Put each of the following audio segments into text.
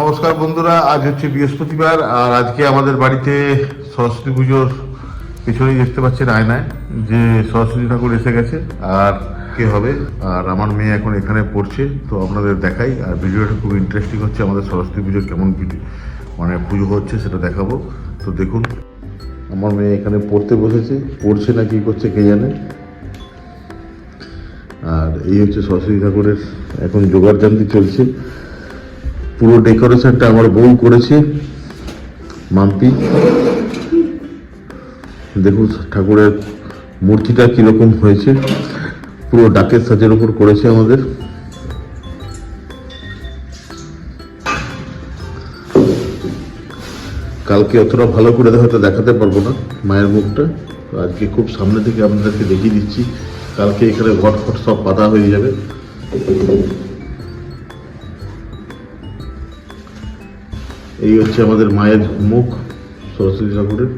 নমস্কার বন্ধুরা, আজ হচ্ছে বৃহস্পতিবার, আর আজকে আমাদের বাড়িতে সরস্বতী পুজোর পিছনেই দেখতে পাচ্ছেন আয়নায় যে সরস্বতী ঠাকুর এসে গেছে, আর কে হবে? আর আমার মেয়ে এখন এখানে পড়ছে, তো আপনাদের দেখাই, আর ভিডিওটা খুব ইন্টারেস্টিং হচ্ছে, আমাদের সরস্বতী পুজো কেমন মানে পুজো হচ্ছে সেটা দেখাবো, তো দেখুন। আমার মেয়ে এখানে পড়তে বসেছে, পড়ছে না কি করছে কে জানে। আর এই হচ্ছে সরস্বতী ঠাকুরের এখন জানতি চলছে পুরো ডেকোরেশনটা আমার বউ করেছে, মাম্পি। দেখুন ঠাকুরের মূর্তিটা কীরকম হয়েছে, পুরো ডাকের সাজের উপর করেছে আমাদের। কালকে অতটা ভালো করে হয়তো দেখাতে পারব না মায়ের মুখটা। আজকে খুব সামনে থেকে আপনাদেরকে দেখিয়ে দিচ্ছি, কালকে এখানে ঘট ফট সব পাতা হয়ে যাবে। এই হচ্ছে আমাদের মায়ের মুখ, সরস্বতী ঠাকুরের।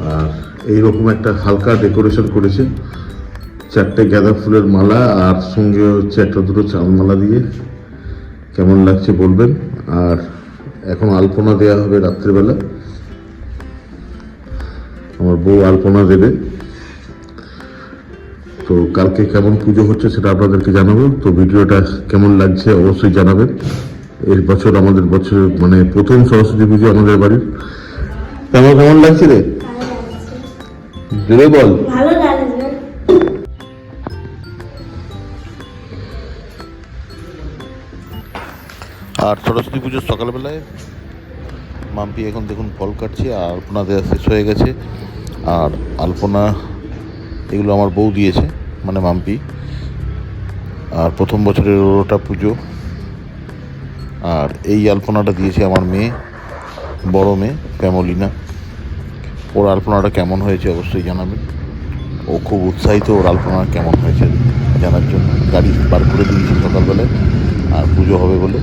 আর এইরকম একটা হালকা ডেকোরেশন করেছে। চারটে গাঁদা ফুলের মালা আর সঙ্গে হচ্ছে একটা দুটো চালমালা দিয়ে। কেমন লাগছে বলবেন? আর এখন আলপনা দেয়া হবে রাত্রিবেলা। আমার বউ আলপনা দেবে। তো কালকে কেমন পুজো হচ্ছে সেটা আপনাদেরকে জানাব। তো ভিডিওটা কেমন লাগছে অবশ্যই জানাবেন। এর বছর আমাদের বছর মানে প্রথম সরস্বতী পুজো আমাদের বাড়ির। কেমন কেমন লাগছে রে? জোরে বল। আর সরস্বতী পুজোর সকালবেলায়। মাম্পি এখন দেখুন ফল কাটছে আর আলপনা দেওয়া শেষ হয়ে গেছে। আর আলপনা এগুলো আমার বউ দিয়েছে মানে মাম্পি। আর প্রথম বছরের ওটা পুজো। আর এই আলপনাটা দিয়েছে আমার মেয়ে, বড় মেয়ে, প্যামলিনা। ওর আলপনাটা কেমন হয়েছে অবশ্যই জানাবেন। ও খুব উৎসাহিত ওর আলপনা কেমন হয়েছে জানার জন্য। গাড়ি বার করে দিয়েছি সকালবেলায়, আর পুজো হবে বলে।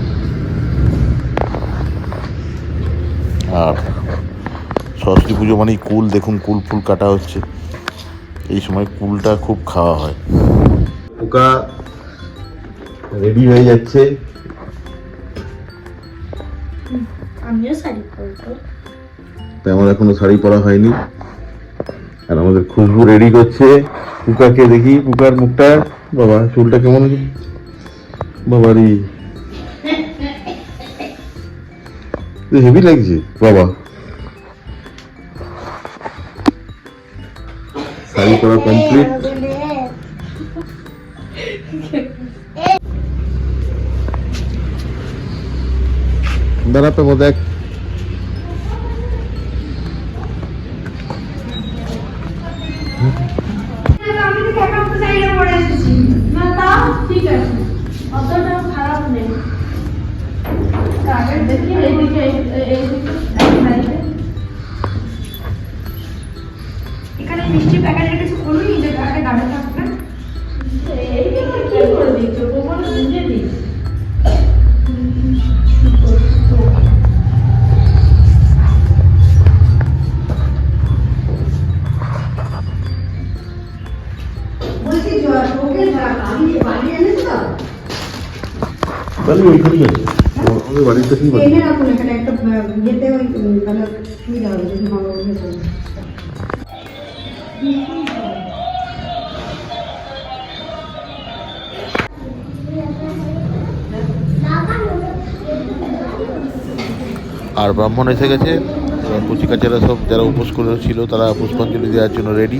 আর সরস্বতী পুজো মানেই কুল, দেখুন কুল, ফুল কাটা হচ্ছে। এই সময় কুলটা খুব খাওয়া হয়। পোকা রেডি হয়ে যাচ্ছে। আমার এখনও শাড়ি পরা হয়নি। আর আমাদের খুশবু রেডি করছে। পুকাকে দেখি পুকার মুখটা। বাবা চুলটা কেমন বাবারি। হেভি লাগছে বাবা। না তাও ঠিক আছে। অতটাও খারাপ নেই আর ব্রাহ্মণ এসে গেছে। এবার কচিকাচারা সব যারা উপোস করে ছিল তারা পুষ্পাঞ্জলি দেওয়ার জন্য রেডি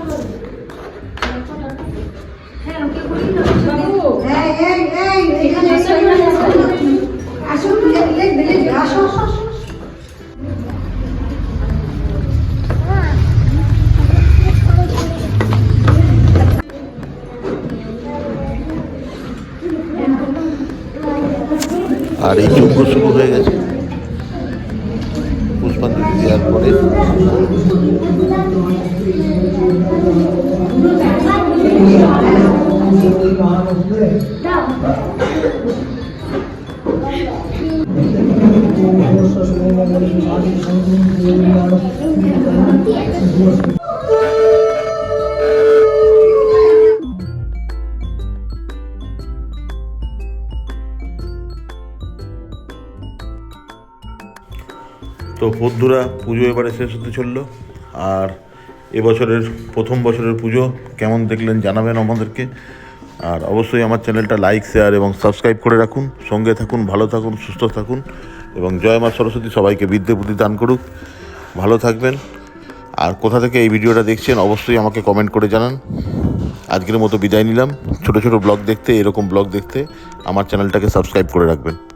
আর এই যজ্ঞ শুরু হয়ে গেছে। পুষ্পাঞ্জলি দেওয়ার পরে তো বন্ধুরা পুজো এবারে শেষ হতে চলল। আর এবছরের প্রথম বছরের পুজো কেমন দেখলেন জানাবেন আমাদেরকে। আর অবশ্যই আমার চ্যানেলটা লাইক, শেয়ার এবং সাবস্ক্রাইব করে রাখুন। সঙ্গে থাকুন, ভালো থাকুন, সুস্থ থাকুন এবং জয় মা সরস্বতী সবাইকে বিদ্যে বুদ্ধি দান করুক। ভালো থাকবেন। আর কোথা থেকে এই ভিডিওটা দেখছেন অবশ্যই আমাকে কমেন্ট করে জানান। আজকের মতো বিদায় নিলাম। ছোট ছোট ব্লগ দেখতে, এরকম ব্লগ দেখতে আমার চ্যানেলটাকে সাবস্ক্রাইব করে রাখবেন।